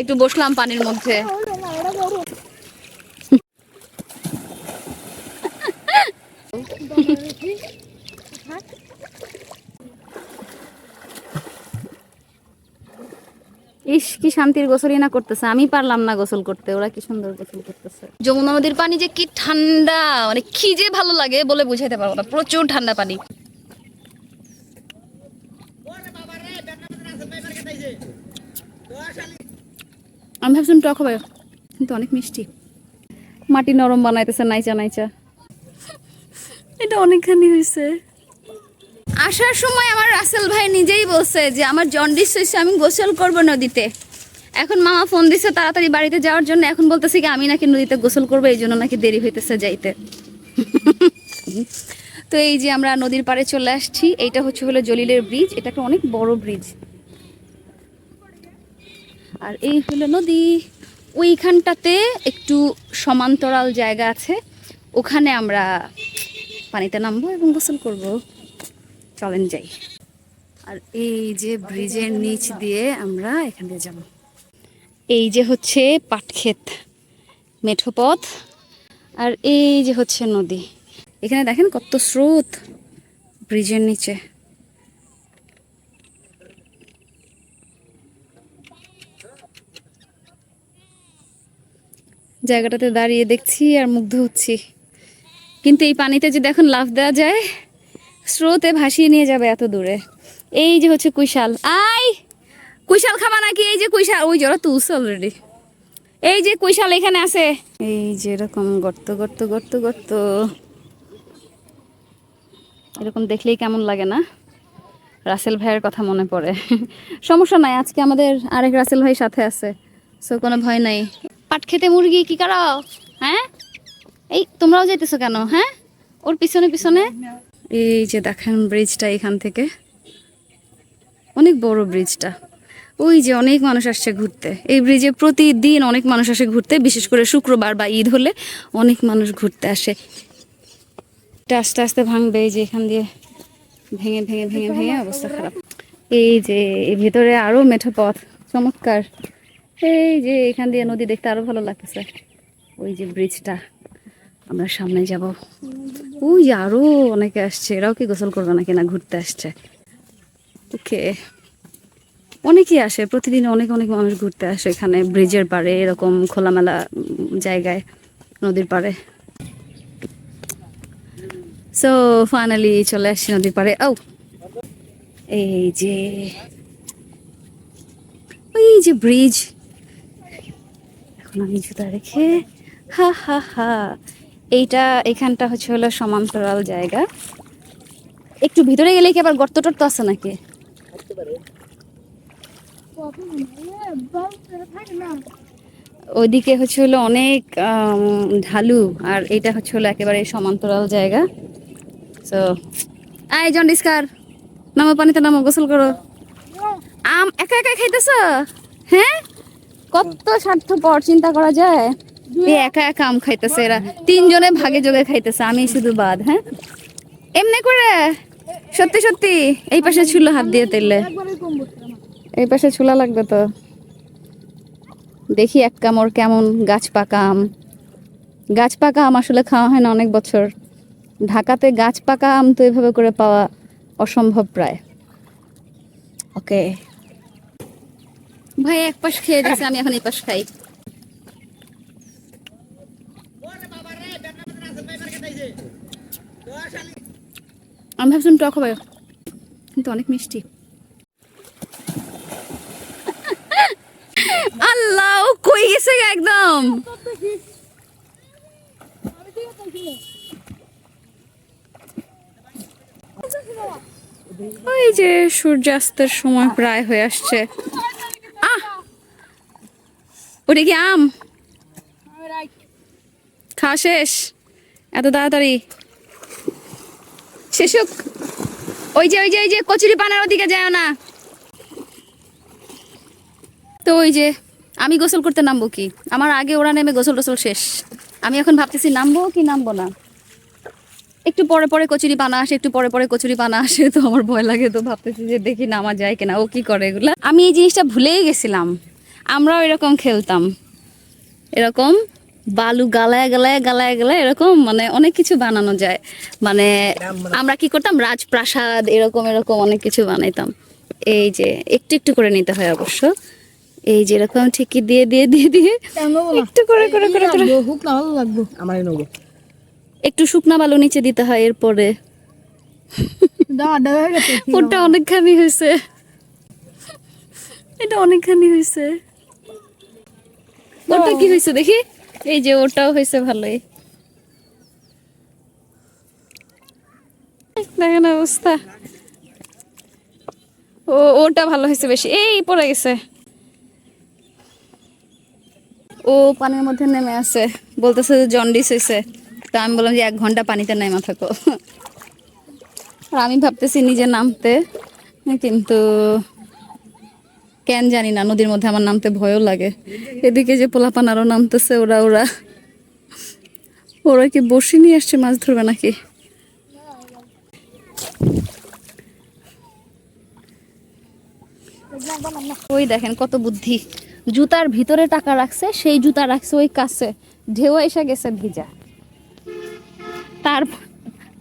একটু বসলাম পানির মধ্যে। ইস, কি শান্তির গোসলই না করতেছে। আমি পারলাম না গোসল করতে, ওরা কি সুন্দর গোসল করতেছে। যমুনা নদীর পানি যে কি ঠান্ডা মানে কি যে ভালো লাগে বলে বুঝাইতে পারব না, প্রচুর ঠান্ডা পানি। আমি ভাবছিলাম টক হবে কিন্তু অনেক মিষ্টি। মাটি নরম বানাইতেছে নাইচা নাইচা। এটা অনেকখানি হয়েছে আসার সময় আমার রাসেল ভাই নিজেই বলছে যে আমার জন্ডিস হয়েছে আমি গোসল করব নদীতে। এখন মামা ফোন দিছে তাড়াতাড়ি বাড়িতে যাওয়ার জন্য এখন বলতেছে কি আমি নাকি নদীতে গোসল করব এই জন্য নাকি দেরি হইতেছে যাইতে। তো এই যে আমরা নদীর পাড়ে চলে আসছি এইটা হচ্ছে হলো জলিলের ব্রিজ এটা একটা অনেক বড় ব্রিজ আর এই হলো নদী। ওইখানটাতে একটু সমান্তরাল জায়গা আছে। ওখানে আমরা পানিতে নামবো এবং গোসল করব। চলেন যাই। আর এই যে ব্রিজের নিচ দিয়ে আমরা এখান দিয়ে যাব। এই যে হচ্ছে পাটক্ষেত মেঠো পথ আর এই যে হচ্ছে নদী। এখানে দেখেন কত স্রোত ব্রিজের নিচে। জায়গাটাতে দাঁড়িয়ে দেখছি আর মুগ্ধ হচ্ছি। কিন্তু এই পানিতে যদি এখন লাফ দেওয়া যায়, স্রোতে ভাসিয়ে নিয়ে যাবে এত দূরে। এই যে হচ্ছে কুইশাল। আই! কুইশাল খাবা নাকি? এই যে কুইশাল ওই জোড়া তুলছে অলরেডি এই যে কুইশাল এখানে আছে। এই যে এরকম গর্ত গর্ত গর্ত গর্ত। এরকম দেখলেই কেমন লাগে না? রাসেল ভাইয়ের কথা মনে পড়ে। সমস্যা নাই, আজকে আমাদের আরেক রাসেল ভাই সাথে আছে। সো কোনো ভয় নাই। পাট খেতে মুরগি কি করো? হ্যাঁ? এই, তোমরাও যাইতেছো কেন? হ্যাঁ? ওর পিছনে পিছনে? এই যে দেখেন ব্রিজটা এখান থেকে। অনেক বড় ব্রিজটা ওই যে অনেক মানুষ আসছে ঘুরতে। এই ব্রিজে প্রতিদিন অনেক মানুষ আসে ঘুরতে, বিশেষ করে শুক্রবার বা ঈদ হলে অনেক মানুষ ঘুরতে আসে। এটা আস্তে আস্তে ভাঙবে, এই যে এখান দিয়ে ভেঙে ভেঙে ভেঙে ভেঙে অবস্থা খারাপ। এই যে ভিতরে আরও মেঠো পথ। চমৎকার। এই যে এখান দিয়ে নদী দেখতে আরও ভালো লাগতেছে। ওই যে ব্রিজটা আমরা সামনে যাব। ওই আরও অনেকে আসছে। এরাও কি গোসল করবে নাকি না ঘুরতে আসছে? ওকে। অনেকেই আসে। প্রতিদিন অনেক অনেক মানুষ ঘুরতে আসে এখানে। ব্রিজের পাড়ে, এরকম খোলামেলা জায়গায়, নদীর পাড়ে। সো ফাইনালি চলে আসছি নদীর পাড়ে। ও এই যে, ওই যে ব্রিজ আমি জুতা রেখে। হা হা হা। এইটা এখানটা হচ্ছে হলো সমান্তরাল জায়গা। একটু ভিতরে গেলে কি আবার গর্ত টর্ত আছে নাকি? ওইদিকে হচ্ছে হলো অনেক ঢালু, আর এটা হচ্ছে হলো একেবারে সমান্তরাল জায়গা। তো আয় জন ডিসকার নামো পানিতে নামো গোসল করো। আম একা একা খাইতেছ? হ্যাঁ? কত স্বার্থপর চিন্তা করা যায়? এই একা একা আম খাইতেছে এরা। তিনজনে ভাগে যোগে খাইতেছে আমি শুধু বাদ হ্যাঁ? এমনি করে সত্যি সত্যি এই পাশে ছুলো হাত দিয়ে তেলে। এই পাশে ছুলা লাগবে তো। দেখি এক কামড় কেমন গাছ পাকা আম। গাছ পাকা আম আসলে খাওয়া হয় না অনেক বছর। ঢাকাতে গাছ পাকা আম তো এভাবে করে পাওয়া অসম্ভব প্রায়। ওকে। ভাই, এক পাশ খেয়ে দিচ্ছে আমি এখন এই পাশ খাই। আমি ভাবছিলাম টক হবে, কিন্তু অনেক মিষ্টি। আল্লাহ, ও কই গেছে একদম? ওই যে সূর্যাস্তের সময় প্রায় হয়ে আসছে। ওটা কি আম? খাওয়া শেষ? এত তাড়াতাড়ি? শেষুক ওই যে ওই যে ওই যে কচুরি পানার ওদিকে যায় না। তো ওই যে আমি গোসল করতে নামবো কি? আমার আগে ওরা নেমে গোসল টোসল শেষ। আমি এখন ভাবতেছি নামবো কি নামবো না? একটু পরে পরে কচুরি পানা আসে একটু পরে পরে কচুরি পানা আসে তো আমার ভয় লাগে তো ভাবতেছি যে দেখি নামা যায় কিনা ও কি করে এগুলা? আমি এই জিনিসটা ভুলেই গেছিলাম। আমরাও এরকম খেলতাম। এরকম বালু গালায় গালায় গালায় গালায় এরকম মানে অনেক কিছু বানানো যায়। মানে আমরা কি করতাম? রাজপ্রাসাদ এরকম এরকম অনেক কিছু বানাইতাম। এই যে একটু একটু করে নিতে হয় অবশ্য। এই যে এরকম ঠিকই দিয়ে দিয়ে দিয়ে দিয়ে একটু করে করে করে করে। লাগবো। আমার নেব একটু শুকনা বালু নিচে দিতে হয় এরপরে। হয়ে ওটা অনেকখানি হয়েছে এটা অনেকখানি হয়েছে ওটা কি হয়েছে দেখি? এই যে ওটাও হয়েছে ভালোই। দেখেন অবস্থা। ও ওটা ভালো হয়েছে বেশি। এই পড়ে গেছে। ও পানির মধ্যে নেমে আছে। বলতেছে যে জন্ডিস হয়েছে। তো আমি বললাম যে এক ঘণ্টা পানিতে নেমা থাকো। আর আমি ভাবতেছি নিজে নামতে। কিন্তু কেন জানি না, নদীর মধ্যে আমার নামতে ভয়ও লাগে। এদিকে যে পোলাপান আরও নামতেছে, ওরা ওরা। ওরা কি বসি নিয়ে আসছে, মাছ ধরবে নাকি? ওই দেখেন কত বুদ্ধি। জুতার ভিতরে টাকা রাখছে, সেই জুতা রাখছে ওই কাছে। ঢেউ এসে গেছে ভিজা। তার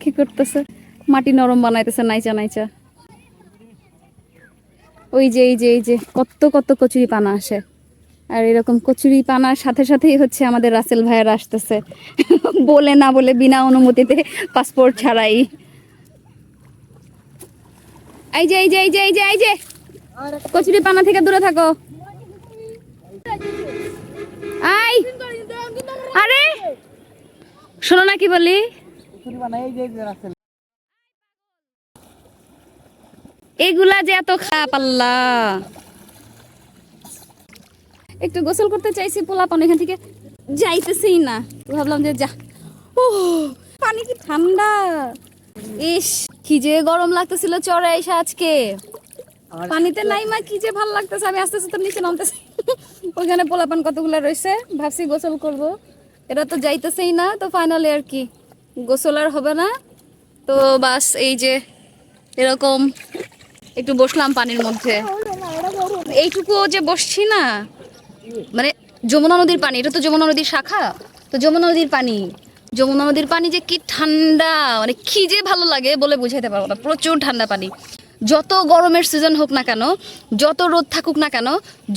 কি করতেছে? মাটি নরম বানাইতেছে, নাইচা নাইচা। ওই যে, এই যে এই যে, কত কত কচুরি পানা আসে। আর এরকম কচুরি পানার সাথে সাথেই হচ্ছে আমাদের রাসেল ভাইয়েরা আসতেছে। বলে না বলে বিনা অনুমতিতে পাসপোর্ট ছাড়াই। এই যে এই যে এই যে এই যে এই যে, কচুরি পানা থেকে দূরে থাকো। আই! আরে! শোনো না কি বলি এগুলা যে এত খারাপ আল্লাহ। একটু গোসল করতে চাইছি পোলাপান এখান থেকে যাইতেছেই না। ভাবলাম যে যা। ও পানি কি ঠান্ডা? ইস কি যে গরম লাগতেছিল চড়ে এসে আজকে। পানিতে নাই মা কি যে ভালো লাগতেছে আমি আস্তে আস্তে নিচে নামতেছি। ওইখানে পোলাপান কতগুলো রয়েছে ভাবছি গোসল করব। এটা তো যাইতেছেই না তো ফাইনালি আর কি। গোসল আর হবে না। তো বাস এই যে এরকম একটু বসলাম পানির মধ্যে। এইটুকু যে বসছি না মানে যমুনা নদীর পানি, এটা তো যমুনা নদীর শাখা, তো যমুনা নদীর পানি, যমুনা নদীর পানি যে কি ঠান্ডা মানে কি যে ভালো লাগে বলে বুঝাইতে পারব না, প্রচুর ঠান্ডা পানি। যত গরমের সিজন হোক না কেন, যত রোদ থাকুক না কেন,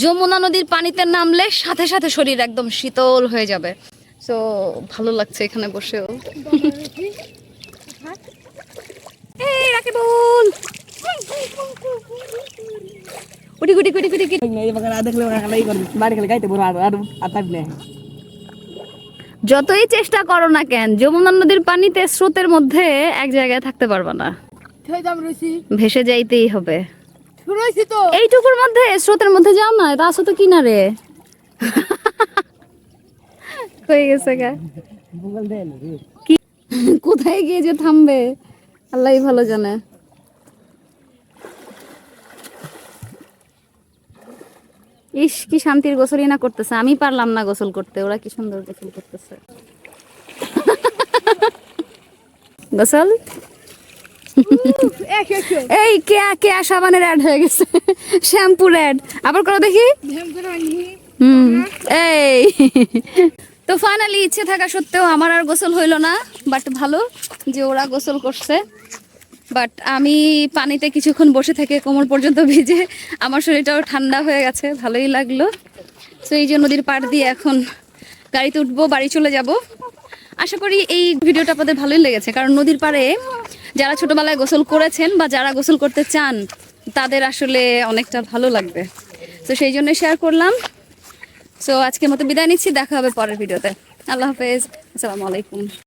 যমুনা নদীর পানিতে নামলে সাথে সাথে শরীর একদম শীতল হয়ে যাবে। তো ভালো লাগছে এখানে বসেও এই রাকিবুল আর আর আর থাকলে যতই চেষ্টা করো না কেন যমুনা নদীর পানিতে স্রোতের মধ্যে এক জায়গায় থাকতে পারবে না। ভেসে যাইতেই হবে। এইটুকুর মধ্যে স্রোতের মধ্যে যাও না এটা আসো তো কিনারে। হয়ে গেছে গা। কোথায় গিয়ে যে থামবে আল্লাহই ভালো জানে। ইস কি শান্তির গোসলই না করতেছে। আমি পারলাম না গোসল করতে ওরা কি সুন্দর গোসল করতেছে। গোসল? এই কেয়া কেয়া সাবানের অ্যাড হয়ে গেছে। শ্যাম্পুর অ্যাড আবার করো দেখি। হুম এই। তো ফাইনালি ইচ্ছে থাকা সত্ত্বেও আমার আর গোসল হইল না বাট ভালো যে ওরা গোসল করছে। বাট আমি পানিতে কিছুক্ষণ বসে থেকে কোমর পর্যন্ত ভিজে আমার শরীরটাও ঠান্ডা হয়ে গেছে, ভালোই লাগল। তো এই যে নদীর পাড় দিয়ে এখন গাড়িতে উঠবো, বাড়ি চলে যাব। আশা করি এই ভিডিওটা আপনাদের ভালোই লেগেছে, কারণ নদীর পাড়ে যারা ছোটবেলায় গোসল করেছেন বা যারা গোসল করতে চান, তাদের আসলে অনেকটা ভালো লাগবে। তো সেই জন্য শেয়ার করলাম। সো আজকের মতো বিদায় নিচ্ছি, দেখা হবে পরের ভিডিওতে। আল্লাহ হাফেজ। আসসালামু আলাইকুম।